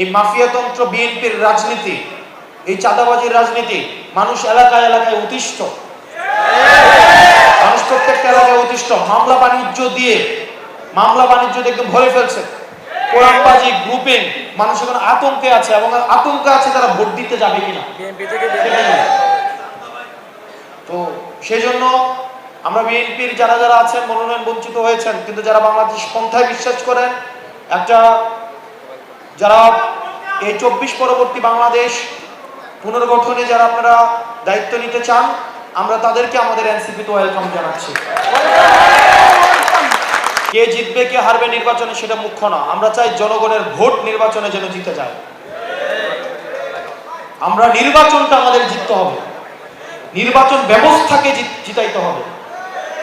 এই মাফিয়াতন্ত্র বিএনপির রাজনীতি এই চাঁদাবাজির রাজনীতি মানুষ এলাকায় এলাকায় অতিষ্ঠ মানুষ প্রত্যেকটা এলাকায় অতিষ্ঠ মামলা বাণিজ্য দিয়ে মামলা বাণিজ্য দিয়ে একদম ভরে ফেলছে। কোরআনবাজি গ্রুপিং মানুষ এখন আতঙ্কে আছে এবং আতঙ্কে আছে তারা ভোট দিতে যাবে কিনা। তো সেই জন্য আমরা বিএনপির যারা যারা আছেন মনোনয়ন বঞ্চিত হয়েছেন কিন্তু যারা বাংলাদেশ পন্থায় বিশ্বাস করেন একটা যারা এই চব্বিশ পরবর্তী বাংলাদেশ পুনর্গঠনে যারা আপনারা দায়িত্ব নিতে চান, আমরা তাদেরকে আমাদের এনসিপিতে ওয়েলকাম জানাচ্ছি। কে জিতবে, কে হারবে নির্বাচনে সেটা মুখ্য না। আমরা চাই জনগণের ভোট নির্বাচনে যেন জিতে যায়। আমরা নির্বাচনটা আমাদের জিততে হবে। নির্বাচন ব্যবস্থাকে জিত- জিতাইতে হবে।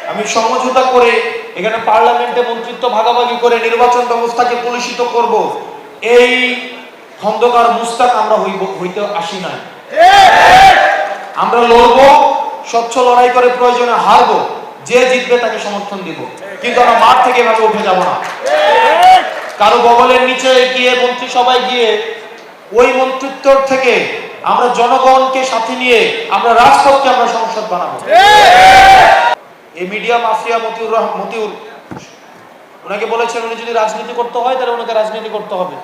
আমি সমঝোতা করে এখানে পার্লামেন্টে মন্ত্রিত্ব ভাগাভাগি করে নির্বাচন ব্যবস্থাকে কলুষিত করব। এই খন্দকার মুস্তাক আমরা হইব, হইতে আসি নাই। আমরা লড়বো, স্বচ্ছ লড়াই করে প্রয়োজনে হারবো, যে জিতবে তাকে সমর্থন দিব। কিন্তু আমরা মাঠ থেকে এভাবে উঠে যাব না। কারও বগলের নিচে গিয়ে মন্ত্রিসভায় গিয়ে, ওই মন্ত্রিত্ব থেকে আমরা জনগণকে সাথে নিয়ে আমরা রাজপথকে আমরা সংসদ বানাবো। এই মিডিয়া মাফিয়া মতিউর মতিউর ওনাকে বলেছেন উনি যদি রাজনীতি করতে হয়, তাহলে ওনাকে রাজনীতি করতে হবে।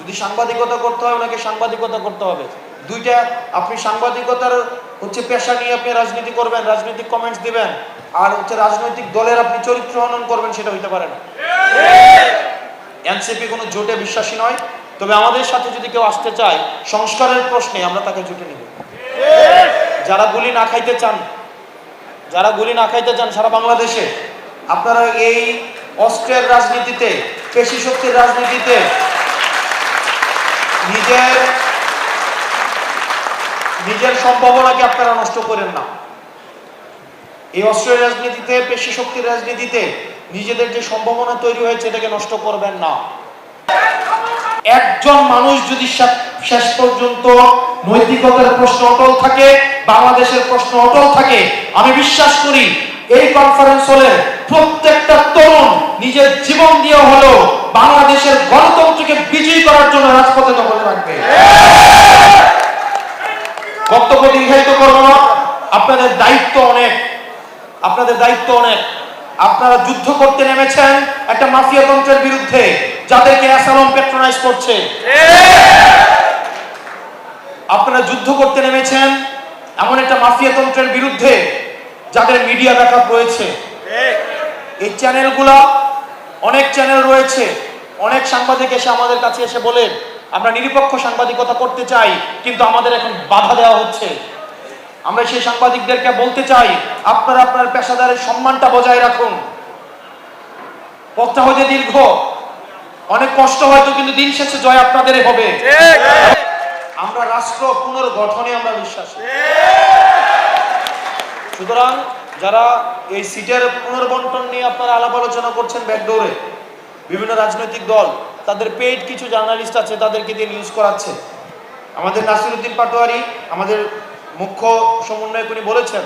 যদি সাংবাদিকতা করতে হয়, ওনাকে সাংবাদিকতা করতে হবে। দুইটা, আপনি সাংবাদিকতার হচ্ছে পেশা নিয়ে আপনি রাজনীতি করবেন, রাজনৈতিক কমেন্টস দিবেন, আর হচ্ছে রাজনৈতিক দলের আপনি চরিত্র হনন করবেন, সেটা হইতে পারে না। এনসিপি কোনো জোটে বিশ্বাসী নয়। তবে আমাদের সাথে যদি কেউ আসতে চায়, সংস্কারের প্রশ্নে আমরা তাকে জুটে নিব। যারা গুলি না খাইতে চান, যারা গুলি না খাইতে চান সারা বাংলাদেশে, আপনারা এই অস্ত্রের রাজনীতিতে, পেশি শক্তির রাজনীতিতে নিজের নিজের সম্ভাবনাকে আপনারা নষ্ট করেন না। এই অস্ত্রের রাজনীতিতে, পেশি শক্তির রাজনীতিতে নিজেদের যে সম্ভাবনা তৈরি হয়েছে, এটাকে নষ্ট করবেন না। একজন মানুষ যদি শেষ- পর্যন্ত নৈতিকতার প্রশ্ন অটল থাকে, বাংলাদেশের প্রশ্ন অটল থাকে, আমি বিশ্বাস করি এই কনফারেন্স হলে প্রত্যেকটা তরুণ নিজের জীবন দিয়ে হলো বাংলাদেশের গণতন্ত্রকে বিজয়ী করার জন্য রাজপথে দখলে রাখবে। বক্তব্য দীর্ঘায়িত করব না। আপনাদের দায়িত্ব অনেক। আপনাদের দায়িত্ব অনেক। আপনারা যুদ্ধ করতে নেমেছেন একটা মাফিয়া তন্ত্রের বিরুদ্ধে, যাদেরকে অ্যাসালম পেট্রোনাইজ করছে। আপনারা যুদ্ধ করতে নেমেছেন এমন একটা মাফিয়া তন্ত্রের বিরুদ্ধে যাদের মিডিয়া ব্যাকআপ রয়েছে। এই চ্যানেলগুলা অনেক চ্যানেল রয়েছে। অনেক সাংবাদিক এসে আমাদের কাছে এসে বলে আমরা নিরপেক্ষ সাংবাদিকতা করতে চাই কিন্তু আমাদের এখন বাধা দেওয়া হচ্ছে। আমরা সেই সাংবাদিকদেরকে বলতে চাই আপনারা আপনার পেশাদারের সম্মানটা বজায় রাখুন। পথটা হয়তো দীর্ঘ। অনেক কষ্ট হয়তো কিন্তু দিন শেষে জয় আপনাদেরই হবে। আমরা রাষ্ট্র পুনর্গঠনে আমরা বিশ্বাসী। সুতরাং যারা এই সিটের পুনর্বন্টন নিয়ে আপনারা আলাপ আলোচনা করছেন ব্যাকডোরে, বিভিন্ন রাজনৈতিক দল, তাদের পেইড কিছু জার্নালিস্ট আছে, তাদেরকে দিয়ে নিউজ করাচ্ছে। আমাদের নাসিরুদ্দিন পাটোয়ারি, আমাদের মুখ্য সমন্বয়ক উনি বলেছেন